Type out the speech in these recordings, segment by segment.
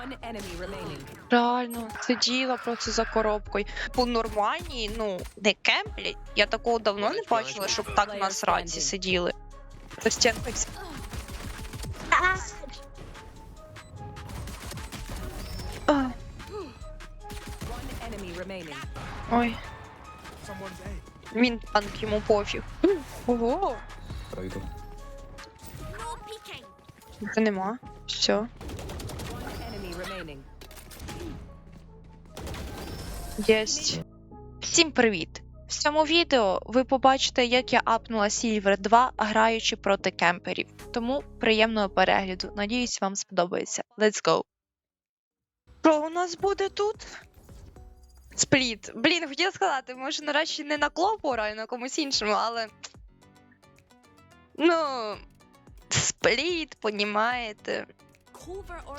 One. Реально, сиділа просто за коробкою. По нормальній, ну, не кемплі. Я такого давно не бачила, щоб так на сраці сиділи. По стінках. с- А, One enemy remaining. Ой. Він танк йому пофіг. Ого, Пройду. це нема. Все. Єсть. Всім привіт! В цьому відео ви побачите, як я апнула Silver 2, граючи проти кемперів. Тому приємного перегляду. Надіюсь, вам сподобається. Let's go! Що у нас буде тут? Спліт. Блін, хотіла сказати, може нарешті не на клопу граю, на комусь іншому, але. Ну. Спліт, понімаєте.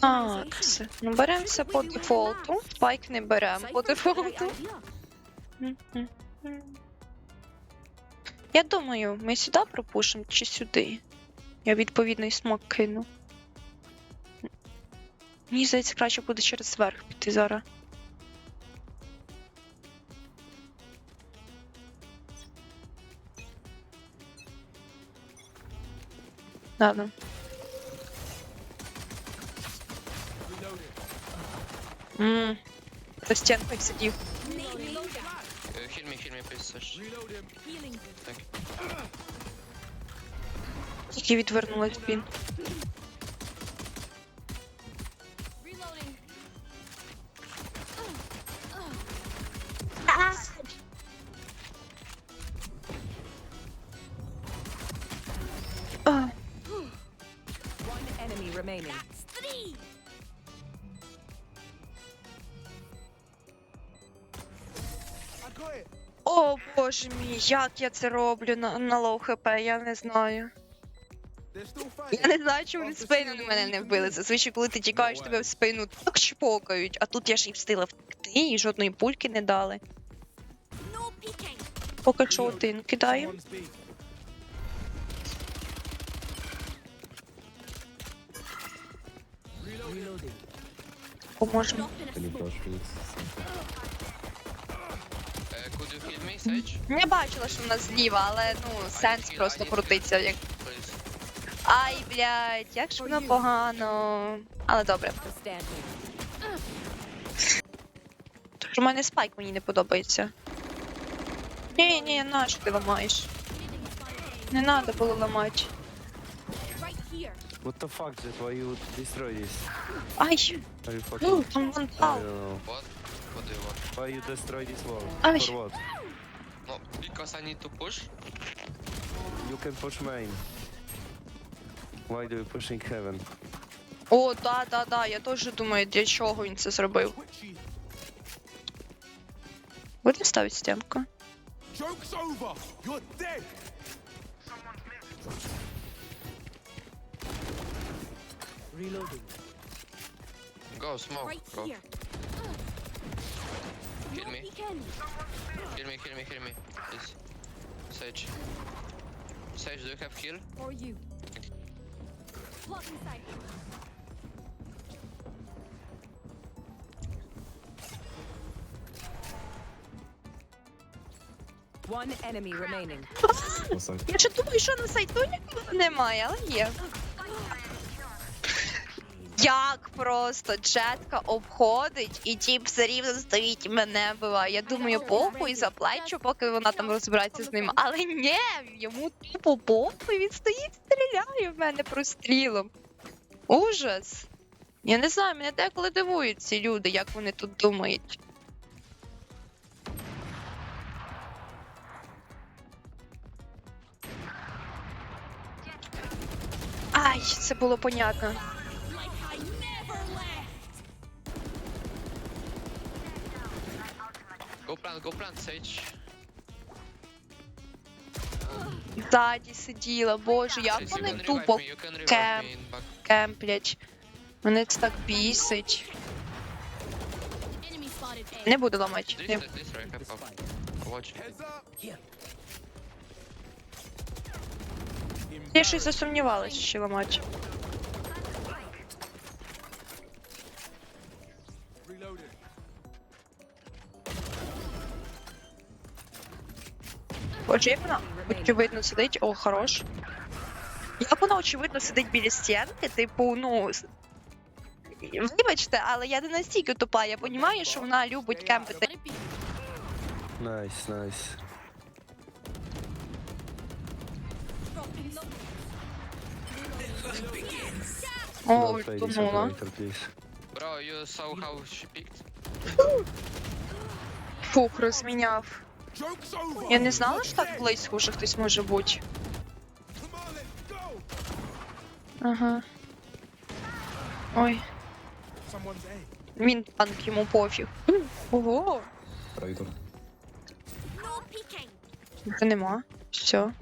Так, все. ну беремося по дефолту. Спайк не беремо по дефолту. Я думаю, ми сюди пропушимо чи сюди. Я відповідний смок кину. Мені здається, краще буде через верх піти зараз. Ладно. Ммм. За стінкою сидів. Uh, heal me, heal me, please, Sash. Thank you. Тільки відвернулась він. А, One enemy remaining. О боже мій, як я це роблю на, на лоу хп, я не знаю. Я не знаю, чому вони в спину на мене не вбили. Зазвичай, коли ти тікаєш, тебе в спину так чпокають, а тут я ж і встигла втекти, і жодної пульки не дали. Поки що один кидає. Поможемо. Me, Sage? Не бачила, що в нас зліва, але ну сенс просто крутиться. Як... Ай, блядь, як ж воно погано. Але добре. Тож у мене спайк мені не подобається. Ні, ні, нащо ти ламаєш? Не треба було ламати. What the fuck, Jet? Why you destroy this? Ай, Are you ну, там вон пал. What? What do you want? Why you destroy this wall? For what? No, because I need to push. You can push main. Why do you pushing heaven? О, да, да, да, я теж думаю, для чого він це зробив. Будемо ставити стінку. Joke's over! You're dead! Reloading. Go, smoke. Right Go. here. Kill No me. peeking. Heal me, heal me, heal me. Please. Sage. Sage, do you have heal? Or you. Blocking sight. One enemy remaining. Красавчик. Я ще думаю, що на сайту нікого немає, але є. Як просто джетка обходить і тіп все рівно стоїть мене биває. Я думаю, похуй заплачу, поки вона там розбирається з ним. Але ні, йому тупо похуй, він стоїть, стріляє в мене прострілом. Ужас. Я не знаю, мене деколи дивують ці люди, як вони тут думають. Ай, це було понятно. Go plant, go plant, Sage. Ззаді сиділа, боже, як Sage, you вони can revive тупо me, you can revive кем- me in back. кемплять. Мене це так бісить. Enemy spotted A. Не буду ламати. This, Не... this, this, right, have up. Watch. Heads up! Я щось засумнівалася, що ламати. Вона очевидно сидить, о, хорош. Як вона очевидно сидить біля стінки, типу, ну. Вибачте, але я не настільки тупа, я розумію, що вона любить кемпити. Nice, nice. О, ультанула. operator, you saw how she picked? Фух, розміняв. Я не знала, що так близько вже хтось може бути. Ага. Ой, він танк йому пофіг. Ого, Проектор. Це нема. Все.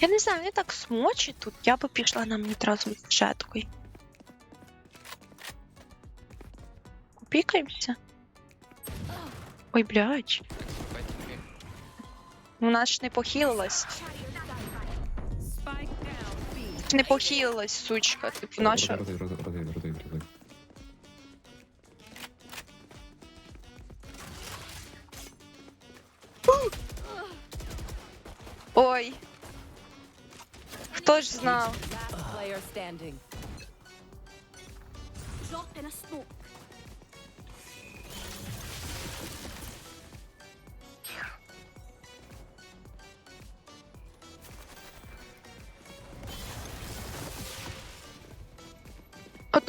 Я не знаю, вони так смочить тут. Я би пішла на мені разом з четкою. Купікаємося. Ой, блядь. Okay. Вона ж не похилилась. Не похилилась, сучка. Типу, наша. Ротей, ротей, ротей, ротей, ротей. Ой. Хто ж знав? Drop in a smoke.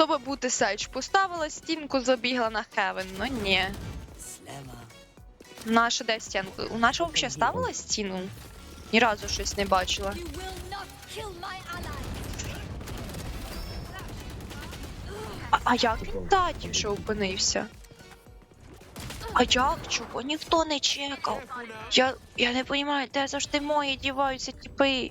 Ото би бути Сейдж. Поставила стінку, забігла на Хевен. Ну ні. Наша де стінку? У нашого взагалі ставила стіну? Ні разу щось не бачила. А як він таті вже опинився? А як? Чого ніхто не чекав? Я, я не розумію, де завжди мої діваються типи.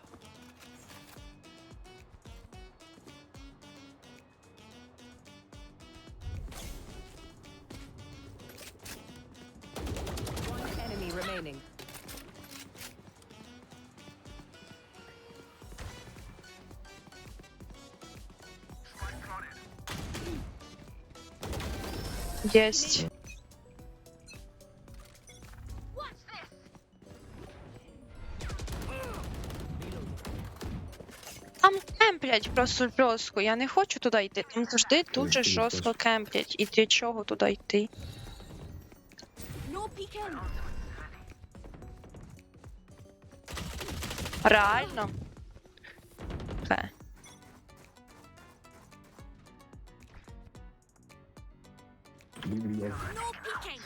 Єсть. Там кемплять просто жорстко. Я не хочу туди йти. Там завжди дуже жорстко кемплять. І для чого туди йти? Реально? yes. No peeking.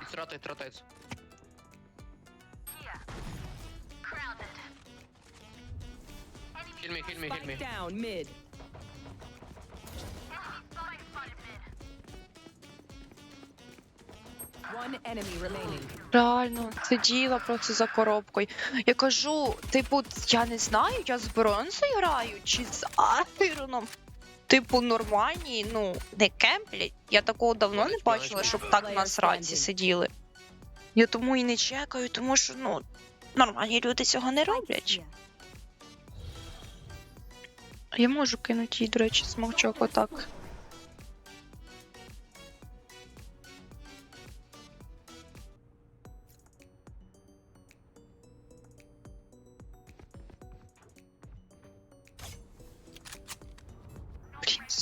It's rotate, it Crowded. Heal me, heal me, heal me. down mid. Реально, сиділа просто за коробкою. Я кажу, типу, я не знаю, я з бронзою граю чи з айроном. Типу, нормальні, ну, не кемплять. Я такого давно не бачила, щоб так на сраці сиділи. Я тому і не чекаю, тому що, ну, нормальні люди цього не роблять. Я можу кинути їй, до речі, смовчок отак.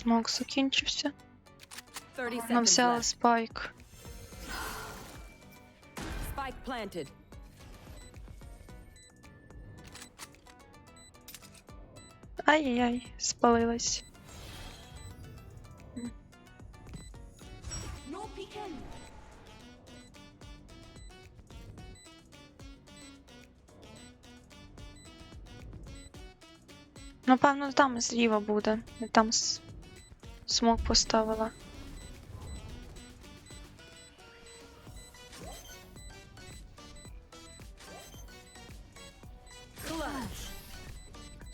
Смок закінчився. 30 Вона взяла спайк. Spike planted. Ай-яй, спалилась. No. Напевно, там зліва буде. Там. Смок поставила.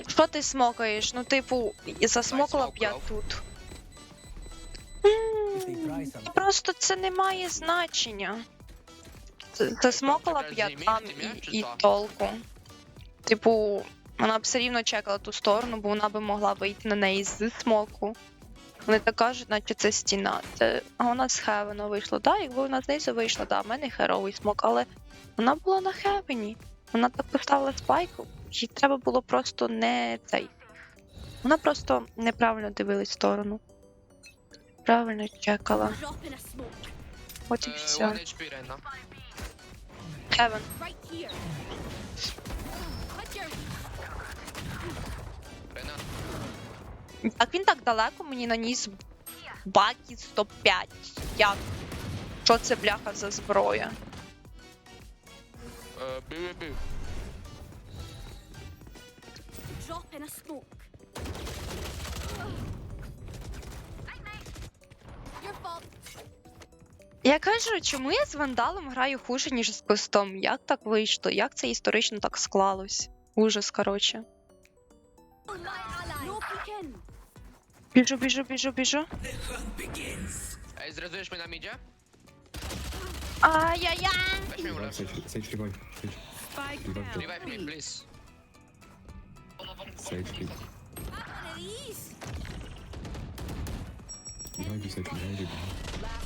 Що ти смокаєш? Ну, типу, і засмокала б я тут. Просто це не має значення. З- Засмокала б я там і, і толку. Типу, вона б все рівно чекала ту сторону, бо вона би могла вийти на неї з смоку. Вони так кажуть, наче це стіна. Це... А вона з Хевена вийшла. Так, якби вона знизу вийшла, так, в мене херовий смок, але вона була на Хевені. Вона так поставила спайку, їй треба було просто не цей. Вона просто неправильно дивилась в сторону. Правильно чекала. От і все. 1 HP right now. Хевен. Right Так він так далеко мені наніс бакі 105. Як? Що це бляха за зброя? Е, fault. Я кажу, чому я з вандалом граю хуже, ніж з костом? Як так вийшло? Як це історично так склалось? Ужас, коротше. Біжу, біжу, біжу, біжу. Ej, zrezujesz mnie na midzie? Ай-яй-яй! Weź mnie Revive, ulecz. Sage, Sage revive. Sage, Spike Revive down. Revive me, B. please. Sage, please. Have one of these. Revive you, Sage, revive you. Last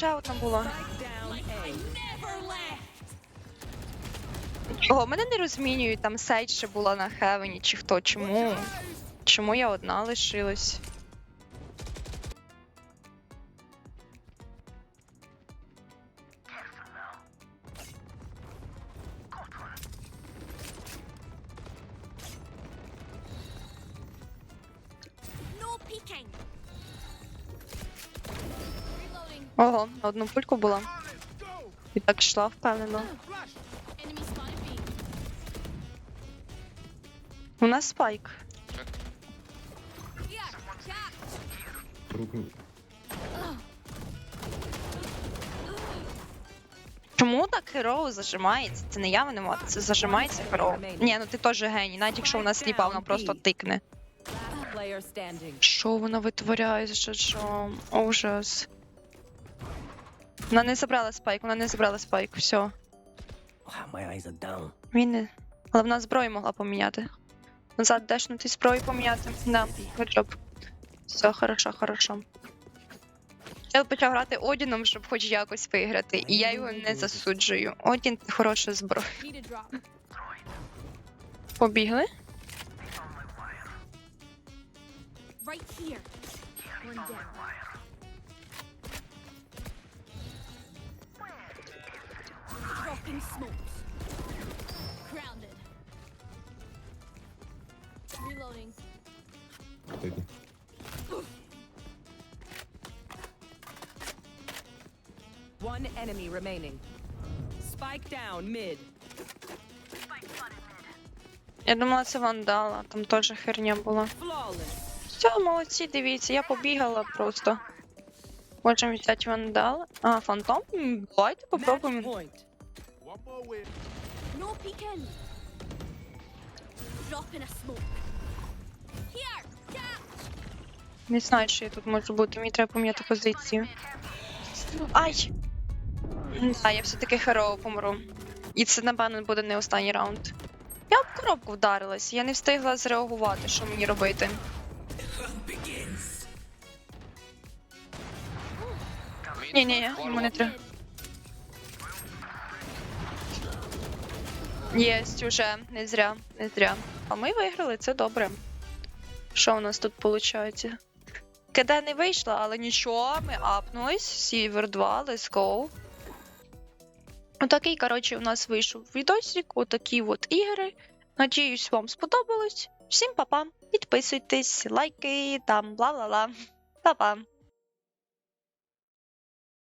ще одна була. Чого мене не розмінюють, там Сейдж ще була на Хевені, чи хто, чому? Чому я одна лишилась? Одну пульку була. І так йшла впевнено. У нас спайк. Чому так Хероу зажимається? Це не я винувата, це зажимається Хероу. Ні, ну ти теж геній, навіть якщо вона сліпа, вона просто тикне. Що вона витворяє? Що що? Ужас. Вона не забрала спайк, вона не забрала спайк, все. My eyes are down. Він не. Але вона зброю могла поміняти. Назад дешнути зброю поміняти. Да, good Все, хорошо, хорошо. Я почав грати Одіном, щоб хоч якось виграти, і я його не засуджую. Одін це хороша зброя. Побігли? Right here. One down. Dropping smokes. Grounded. Reloading. Тихо. One enemy remaining. Spike down mid. Я думала, це вандала, там теж херня була. Flawless. Все, молодці, дивіться, я побігала просто. Можемо взяти вандал. А, фантом? М, Давайте Match попробуємо. Point. More. No peeking. Drop in a smoke. Here. Catch. Не знаю, що я тут можу бути, мені треба поміняти позицію. Ай! А, я все-таки херово помру. І це, напевно, буде не останній раунд. Я в коробку вдарилась, я не встигла зреагувати, що мені робити. Ні, ні, йому не треба. Єсть уже, не зря, не зря. А ми виграли, це добре. Що у нас тут виходить? КД не вийшло, але нічого, ми апнулись. Сівер 2, let's go. Отакий, коротше, у нас вийшов відосик, отакі от ігри. Надіюсь, вам сподобалось. Всім па-па. Підписуйтесь, лайки, там бла-бла-бла. Па-па.